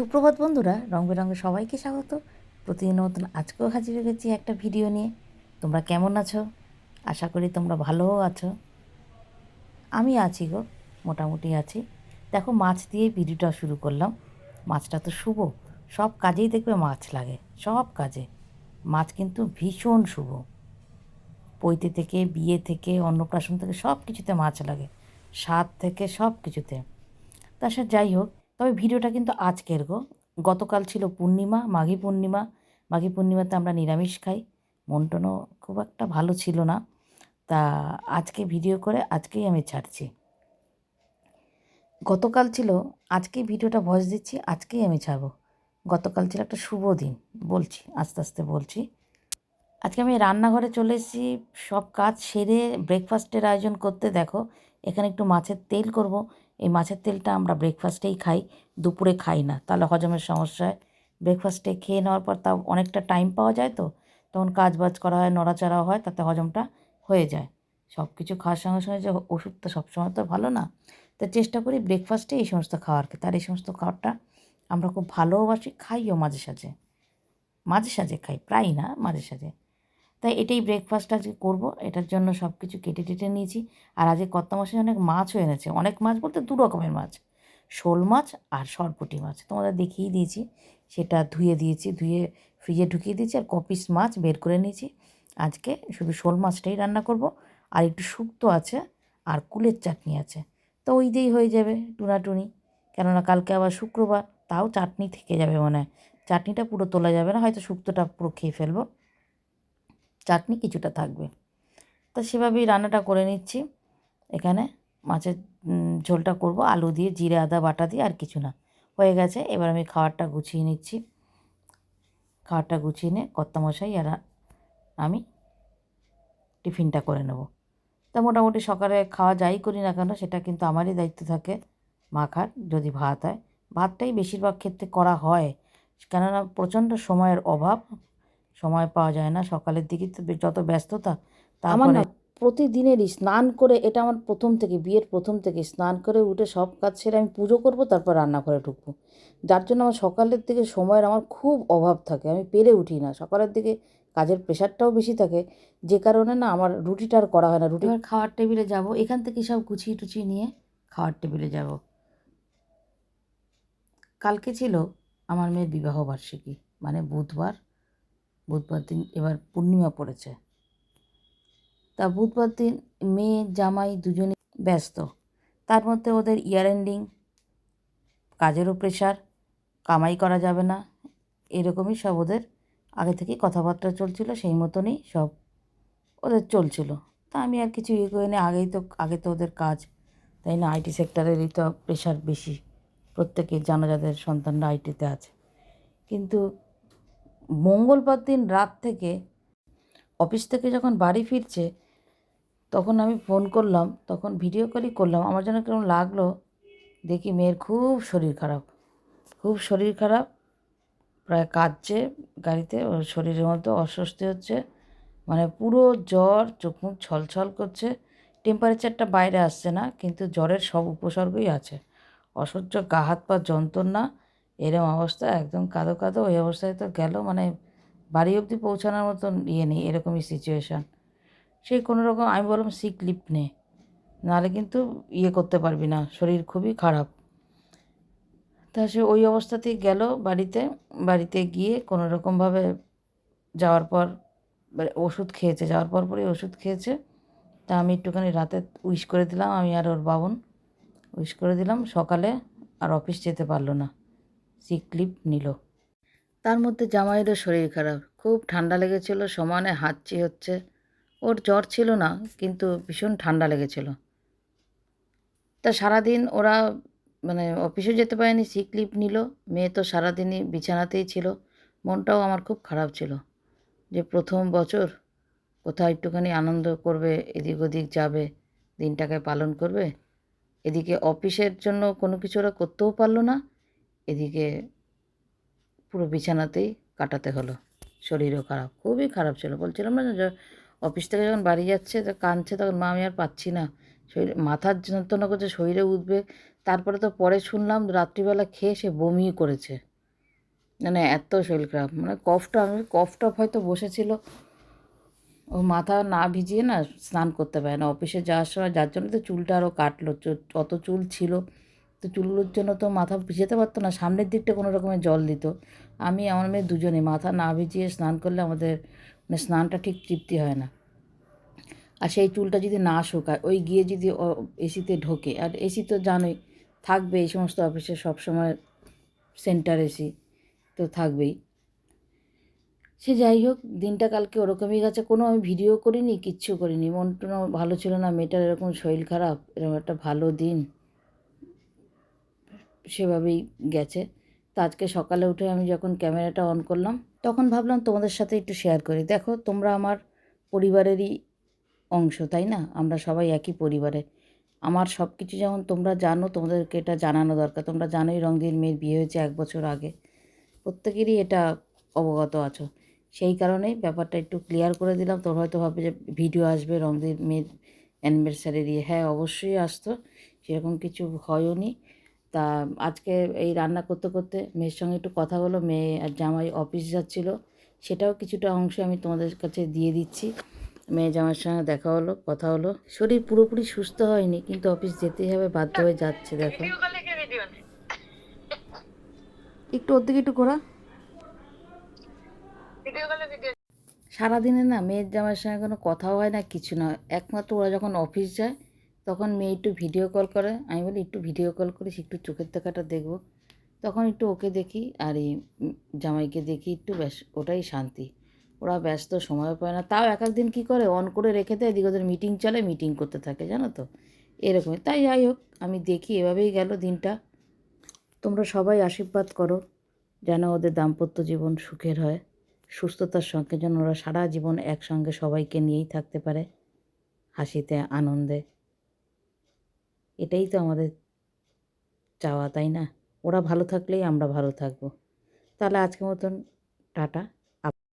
সুপ্রভাত বন্ধুরা, রং বেরঙে সবাইকে স্বাগত। প্রতিদিন মতন আজকেও হাজির হয়ে গেছি একটা ভিডিও নিয়ে। তোমরা কেমন আছো? আশা করি তোমরা ভালোও আছো। আমি আছি গো, মোটামুটি আছি। দেখো, মাছ দিয়ে ভিডিওটা শুরু করলাম। মাছটা তো শুভ, সব কাজেই দেখবে মাছ লাগে, সব কাজে। মাছ কিন্তু ভীষণ শুভ। পৈতে থেকে, বিয়ে থেকে, অন্নপ্রাশন থেকে সব কিছুতে মাছ লাগে, স্বাদ থেকে সব কিছুতে তা সে যাই হোক তবে ভিডিওটা কিন্তু আজকের গো। গতকাল ছিল পূর্ণিমা, মাঘী পূর্ণিমা। মাঘী পূর্ণিমাতে আমরা নিরামিষ খাই। মন টনও খুব একটা ভালো ছিল না। তা আজকে ভিডিও করে আজকেই আমি ছাড়ছি। গতকাল ছিল, আজকেই ভিডিওটা ভয়েস দিচ্ছি, আজকেই আমি ছাড়বো। গতকাল ছিল একটা শুভ দিন, বলছি, আস্তে আস্তে বলছি। আজকে আমি রান্নাঘরে চলে এসেছি, সব কাজ সেরে ব্রেকফাস্টের আয়োজন করতে। দেখো, এখানে একটু মাছের তেল করব। এই মাছের তেলটা আমরা ব্রেকফাস্টেই খাই, দুপুরে খাই না। তাহলে হজমের সমস্যা হয়। ব্রেকফাস্টে খেয়ে নেওয়ার পর তাও অনেকটা টাইম পাওয়া যায় তো, তখন কাজ বাজ করা হয়, নড়াচড়া হয়, তাতে হজমটা হয়ে যায়। সব কিছু খাওয়ার সঙ্গে সঙ্গে যে ওষুধ তো সবসময় তো ভালো না। তো চেষ্টা করি ব্রেকফাস্টে এই সমস্ত খাওয়ার খেতে আর এই সমস্ত খাবারটা আমরা খুব ভালোবাসি, খাইও মাঝে সাঝে। মাঝে সাঝে খাই প্রায় না, মাঝে সাঝে। তাই এটাই ব্রেকফাস্ট আজকে করব। এটার জন্য সব কিছু কেটে টেটে নিয়েছি। আর আজকে কত মাসে অনেক মাছও এনেছে। অনেক মাছ বলতে দু রকমের মাছ। শোল মাছ আর সরপুটি মাছ। তোমাদের দেখিয়ে দিয়েছি। সেটা ধুয়ে দিয়েছি, ধুয়ে ফ্রিজে ঢুকিয়ে দিয়েছি আর কপিস মাছ বের করে নিয়েছি। আজকে শুধু শোল মাছটাই রান্না করব। আর একটু শুক্তো আছে আর কুলের চাটনি আছে। তো ওই দিয়েই হয়ে যাবে টুনাটুনি। কেননা কালকে আবার শুক্রবার, তাও চাটনি থেকে যাবে মনে হয়। চাটনিটা পুরো তোলা যাবে না, হয়তো শুক্তোটা পুরো খেয়ে ফেলব। চাটনি কিছুটা থাকবে। তা সেভাবেই রান্নাটা করে নিচ্ছি। এখানে মাছের ঝোলটা করব। আলু দিয়ে, জিরে, আদা, বাটা দিয়ে আর কিছু না। হয়ে গেছে। এবার আমি খাবারটা গুছিয়ে নিচ্ছি। খাবারটা গুছিয়ে নিয়ে কর্তামশাই আর আমি টিফিনটা করে নেব। তা মোটামুটি সকালে খাওয়া যাই করি না কেন, সেটা কিন্তু আমারই দায়িত্ব থাকে। মাখার যদি ভাত হয়। ভাতটাই বেশিরভাগ ক্ষেত্রে করা হয়। কেননা প্রচণ্ড সময়ের অভাব। সময় পাওয়া যায় না। সকালের দিকে তো যত ব্যস্ততা আমার না প্রতিদিনেরই স্নান করে এটা আমার প্রথম থেকে বিয়ের প্রথম থেকে স্নান করে উঠে সব কাজ সেরে আমি পুজো করব তারপর রান্না করে ঢুকবো। যার জন্য আমার সকালের দিকে সময়ের আমার খুব অভাব থাকে আমি পেরে উঠি না। সকালের দিকে কাজের প্রেশারটাও বেশি থাকে যে কারণে না আমার রুটিটা আর করা হয় না। রুটি খাওয়ার টেবিলে যাব এখান থেকে সব গুছিয়ে টুচিয়ে নিয়ে খাওয়ার টেবিলে যাব। কালকে ছিল আমার মেয়ের বিবাহ বার্ষিকী মানে বুধবার। বুধবার দিন এবার পূর্ণিমা পড়েছে। তা বুধবার দিন মেয়ে, জামাই দুজনে ব্যস্ত। তার মধ্যে ওদের ইয়ার এন্ডিং কাজেরও প্রেশার কামাই করা যাবে না, এরকমই সব ওদের আগে থেকেই কথাবার্তা চলছিল, সেই মতনই সব ওদের চলছিল। তা আমি আর কিছু ইয়ে করি না আগেই তো, আগে তো ওদের কাজ, তাই না? আইটি সেক্টরেরই তো প্রেশার বেশি প্রত্যেকে জানা যাদের সন্তানরা আইটিতে আছে। কিন্তু মঙ্গলবার দিন রাত থেকে অফিস থেকে যখন বাড়ি ফিরছে, তখন আমি ফোন করলাম, তখন ভিডিও কলই করলাম। আমার যেন কেমন লাগল, দেখি মেয়ের খুব শরীর খারাপ। খুব শরীর খারাপ, প্রায় কাঁদছে গাড়িতে, ওর শরীরের মধ্যে অস্বস্তি হচ্ছে মানে পুরো জ্বর, চোখ মুখ ছলছল করছে। টেম্পারেচারটা বাইরে আসছে না, কিন্তু জ্বরের সব উপসর্গই আছে। অসহ্য গা হাত পা যন্ত্রণা এরম অবস্থা, একদম কাঁদো কাঁদো। ওই অবস্থায় তো গেল মানে বাড়ি অবধি পৌঁছানোর মতন ইয়ে নেই, এরকমই সিচুয়েশান সেই কোনো রকম, আমি বললাম সিক লিপ নে। নাহলে কিন্তু ইয়ে করতে পারবি না, শরীর খুবই খারাপ। তা সে ওই অবস্থাতেই গেল বাড়িতে বাড়িতে গিয়ে কোনো রকমভাবে যাওয়ার পর মানে ওষুধ খেয়েছে, যাওয়ার পর পরই ওষুধ খেয়েছে। তা আমি একটুখানি রাতে উইশ করে দিলাম, আমি আর ওর বাবন উইশ করে দিলাম, সকালে আর অফিস যেতে পারল না। সিক লিভ নিল। তার মধ্যে জামাইরও শরীর খারাপ। খুব ঠান্ডা লেগেছিল, সমানে হাঁচি হচ্ছে। ওর জ্বর ছিল না, কিন্তু ভীষণ ঠান্ডা লেগেছিল। তা সারাদিন ওরা মানে অফিসে যেতে পারেনি সিক লিভ নিল। মেয়ে তো সারাদিনই বিছানাতেই ছিল। মনটাও আমার খুব খারাপ ছিল যে প্রথম বছর কোথাও একটুখানি আনন্দ করবে, এদিক ওদিক যাবে, দিনটাকে পালন করবে। এদিকে অফিসের জন্য কোনো কিছু ওরা করতেও পারল না। এদিকে পুরো বিছানাতেই কাটাতে হলো। শরীরও খারাপ, খুবই খারাপ ছিল। বলছিলাম না অফিস থেকে যখন বাড়ি যাচ্ছে, তো কাঁদছে, তখন মা আমি আর পাচ্ছি না। শরীর, মাথার যন্ত্রণা করছে, শরীরে উঠবে। তারপরে তো পরে শুনলাম, রাত্রিবেলা খেয়ে সে বমি করেছে। মানে এত শরীর খারাপ। মানে কফটা, আমি কফটা হয়তো বসেছিল। ও মাথা না ভিজিয়ে না স্নান করতে পারে না। অফিসে যাওয়ার সময়, যার জন্য তো চুলটা আরও কাটলো অত চুল ছিল। তো চুলগুলোর জন্য তো মাথা ভিজাতে পারতো না, সামনের দিকটা কোনো রকমের জল দিত। আমি, আমার মেয়ে দুজনে মাথা না ভিজিয়ে স্নান করলে আমাদের মানে স্নানটা ঠিক তৃপ্তি হয় না। আর সেই চুলটা যদি না শুকায়, ওই গিয়ে যদি এসিতে ঢোকে, আর এসি তো জানোই, থাকবে এই সমস্ত অফিসে সবসময় সেন্টার এসি তো থাকবেই। সে যাই হোক, দিনটা কালকে ওরকমই গেছে, কোনো আমি ভিডিও করিনি, কিচ্ছু করিনি, মনটা ভালো ছিল না, মেয়েটার এরকম শরীর খারাপ, এরকম একটা ভালো দিন। সেভাবেই গেছে। তো আজকে সকালে উঠে আমি যখন ক্যামেরাটা অন করলাম, তখন ভাবলাম তোমাদের সাথে একটু শেয়ার করি। দেখো, তোমরা আমার পরিবারেরই অংশ, তাই না? আমরা সবাই একই পরিবারে। আমার সব কিছু যেমন তোমরা জানো, তোমাদেরকে এটা জানানো দরকার। তোমরা জানোই রঙদিন মেয়ের বিয়ে হয়েছে এক বছর আগে। প্রত্যেকেরই এটা অবগত আছো। সেই কারণেই ব্যাপারটা একটু ক্লিয়ার করে দিলাম। তোর হয়তো ভাবে যে ভিডিও আসবে রঙদিন মেয়ের অ্যানিভার্সারি দিয়ে হ্যাঁ অবশ্যই আসতো। সেরকম কিছু হয়ও নি তা আজকে এই রান্না করতে করতে মেয়ের সঙ্গে একটু কথা হলো মেয়ে আর জামাই অফিস যাচ্ছিল। সেটাও কিছুটা অংশ আমি তোমাদের কাছে দিয়ে দিচ্ছি। মেয়ে জামার সঙ্গে দেখা হলো কথা হলো। শরীর পুরোপুরি সুস্থ হয়নি কিন্তু অফিস যেতেই হবে বাধ্য হয়ে যাচ্ছে দেখো। একটু ওর দিকে একটু ঘোরা। সারাদিনে না মেয়ের জামার সঙ্গে কোনো কথাও হয় না কিছু না একমাত্র ওরা যখন অফিস যায় তখন মেয়ে একটু ভিডিও কল করে। আমি বলি, একটু ভিডিও কল করিস, একটু চোখের দেখাটা দেখব। তখন একটু ওকে দেখি, আর এই জামাইকে দেখি একটু ব্যাস, ওটাই শান্তি। ওরা ব্যস্ত, সময় পায় না। তাও এক একদিন কী করে অন করে রেখে দেয়। এদিকে ওদের মিটিং চলে মিটিং করতে থাকে, জানো তো? এরকমই। তাই যাই হোক, আমি দেখি, এভাবেই গেল দিনটা। তোমরা সবাই আশীর্বাদ করো, যেন ওদের দাম্পত্য জীবন সুখের হয়। সুস্থতার সঙ্গে যেন ওরা সারা জীবন একসঙ্গে সবাইকে নিয়েই থাকতে পারে, হাসিতে, আনন্দে। এটাই তো আমাদের চাওয়া, তাই না? ওরা ভালো থাকলেই আমরা ভালো থাকব। তাহলে আজকের মতন টাটা।